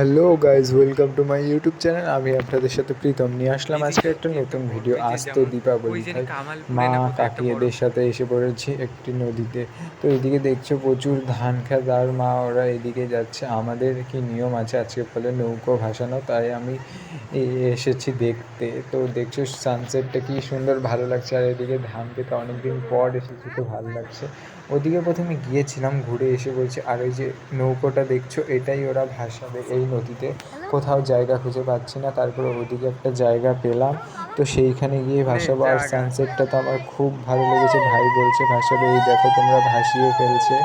Hello guys welcome to my YouTube channel আমি আপনাদের সাথে প্রীতম নিয়ে আসলাম আজকে একটা নতুন ভিডিও আজ তো দীপাবলি তাই মা কাকি এদের সাথে এসে পড়েছি একটি নদীতে। তো এদিকে দেখছ প্রচুর ধান খেত আর মা ওরা এদিকে যাচ্ছে। আমাদের কি নিয়ম আছে আজকে ফলে নৌকো ভাসানো তাই আমি এসেছি দেখতে। তো দেখছ সানসেটটা কি সুন্দর ভালো লাগছে। আর এদিকে ধান খেতে অনেকদিন পর এসেছি তো ভালো লাগছে। ওদিকে প্রথমে গিয়েছিলাম ঘুরে এসে বলছে আর ওই যে নৌকোটা দেখছ এটাই ওরা ভাসাবে এই নদীতে। কোথাও জায়গা খুঁজে পাচ্ছি না। তারপরে ওদিকে একটা জায়গা পেলাম তো সেইখানে গিয়ে ভাসাবো। আর সানসেটটা তো আমার খুব ভালো লেগেছে। ভাই বলছে ভাসাবে এই দেখো তোমরা ভাসিয়ে ফেলছে।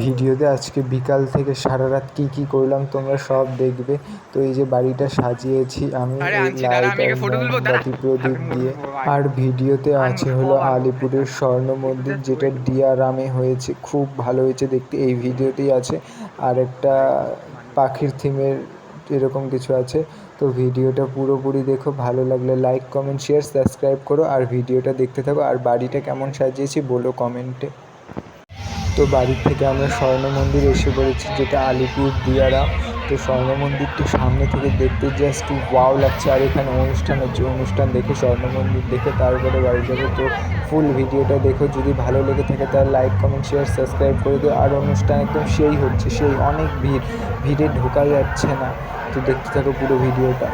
ভিডিওতে আজকে বিকাল থেকে সারা রাত কী কী করলাম তোমরা সব দেখবে। তো এই যে বাড়িটা সাজিয়েছি আমি লাইট প্রদীপ দিয়ে। আর ভিডিওতে আছে হলো আলিপুরের স্বর্ণ মন্দির যেটা ডিয়ারামে হয়েছে খুব ভালো হয়েছে দেখতে এই ভিডিওতেই আছে। আর একটা পাখির থিমের এরকম কিছু আছে তো ভিডিওটা পুরোপুরি দেখো ভালো লাগলে লাইক কমেন্ট শেয়ার সাবস্ক্রাইব করো আর ভিডিওটা দেখতে থাকো। আর বাড়িটা কেমন সাজিয়েছি বলো কমেন্টে তো বাড়ি থেকে আমরা স্বর্ণ মন্দির এসে পড়েছি, যেটা আলিপুর দিয়ারা। তো স্বর্ণ মন্দিরটি সামনে থেকে দেখতে জাস্ট ওয়াও লাগছে। আর এখানে অনুষ্ঠান হচ্ছে, অনুষ্ঠান দেখে, স্বর্ণ মন্দির দেখে, তারপরে বাড়ি যাব। তো ফুল ভিডিওটা দেখো। যদি ভালো লেগে থাকে তাহলে লাইক কমেন্ট শেয়ার সাবস্ক্রাইব করে দিও। আর অনুষ্ঠান একদম সেই হচ্ছে, সেই অনেক ভিড়। ভিড়ে ঢোকা যাচ্ছে না। তো দেখতে থাকো পুরো ভিডিওটা।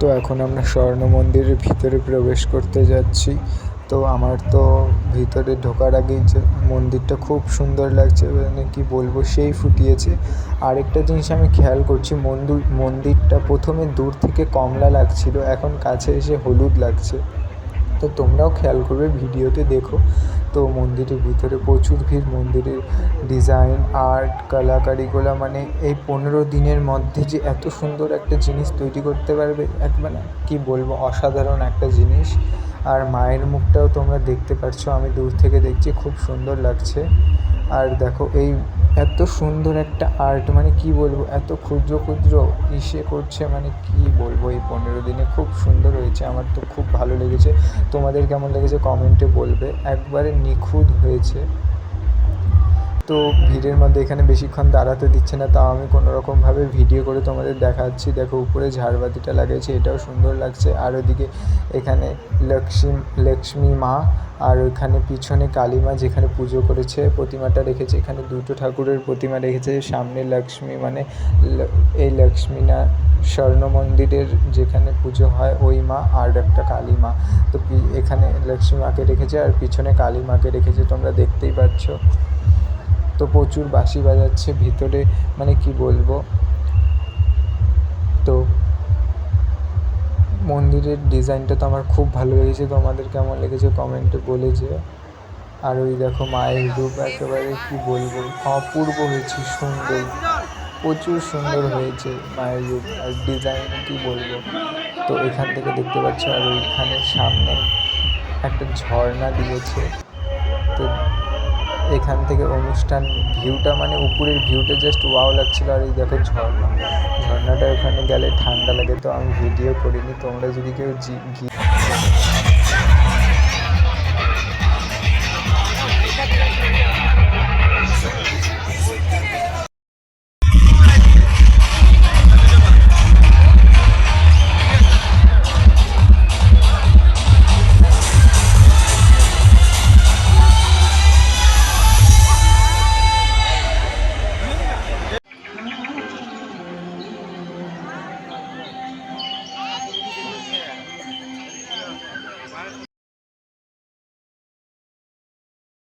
তো এখন আমরা স্বর্ণ মন্দিরের ভিতরে প্রবেশ করতে যাচ্ছি। তো আমার তো ভিতরে ঢোকার আগেই যে মন্দিরটা খুব সুন্দর লাগছে মানে কী বলব, সেই ফুটিয়েছে। আরেকটা জিনিস আমি খেয়াল করছি মন্দির মন্দিরটা প্রথমে দূর থেকে কমলা লাগছিল, এখন কাছে এসে হলুদ লাগছে। তো তোমরাও খেয়াল করবে, ভিডিওতে দেখো। তো মন্দিরের ভিতরে প্রচুর ভিড়। মন্দিরের ডিজাইন আর্ট কলাকারিগুলো মানে এই পনেরো দিনের মধ্যে যে এত সুন্দর একটা জিনিস তৈরি করতে পারবে, এক মানে কী বলব, অসাধারণ একটা জিনিস। আর মায়ের মুখটাও তোমরা দেখতে পাচ্ছ আমি দূর থেকে দেখছি, খুব সুন্দর লাগছে। আর দেখো, এই এত সুন্দর একটা আর্ট মানে কি বলব, এত ক্ষুদ্র ক্ষুদ্র ইসে করছে মানে কি বলব, এই পনেরো দিনে খুব সুন্দর হয়েছে, আমার তো খুব ভালো লেগেছে। তোমাদের কেমন লেগেছে? কমেন্টে বলবে। একবারে নিখুঁত হয়েছে। তো ভিড়ের মধ্যে এখানে বেশিক্ষণ দাঁড়াতে দিচ্ছে না, তাও আমি কোনো রকমভাবে ভিডিও করে তোমাদের দেখাচ্ছি। দেখো, উপরে ঝাড়বাতিটা লাগিয়েছে এটাও সুন্দর লাগছে। আর ওদিকে এখানে লক্ষ্মী লক্ষ্মী মা আর ওইখানে পিছনে কালী মা যেখানে পুজো করেছে, প্রতিমাটা রেখেছে। এখানে দুটো ঠাকুরের প্রতিমা রেখেছে, সামনে লক্ষ্মী মানে এই লক্ষ্মী না, স্বর্ণ মন্দিরের যেখানে পুজো হয়, ওই মা আর একটা কালী মা। তো এখানে লক্ষ্মী মাকে রেখেছে আর পিছনে কালী মাকে রেখেছে, তোমরা দেখতেই পাচ্ছ। তো প্রচুর বাঁশি বাজাচ্ছে ভিতরে মানে কি বলব? তো মন্দিরের ডিজাইনটা তো আমার খুব ভালো লেগেছে। তোমাদের কেমন লেগেছে কমেন্টে বলে আর ওই দেখো মায়ের রূপ একেবারে কি বলব? অপূর্ব হয়েছে, সুন্দর। প্রচুর সুন্দর হয়েছে মায়ের রূপ আর ডিজাইন কি বলব? তো এখান থেকে দেখতে পাচ্ছ আর ওইখানে সামনে একটা ঝর্ণা দিয়েছে। তো এখান থেকে অনুষ্ঠান ভিউটা মানে উপরের ভিউটা জাস্ট ওয়াও লাগছিল আর এই দেখো ঝর্ণা। ঝর্ণাটা ওখানে গেলে ঠান্ডা লাগে তো আমি ভিডিও করিনি, তোমরা যদি কেউ জি- গিয়ে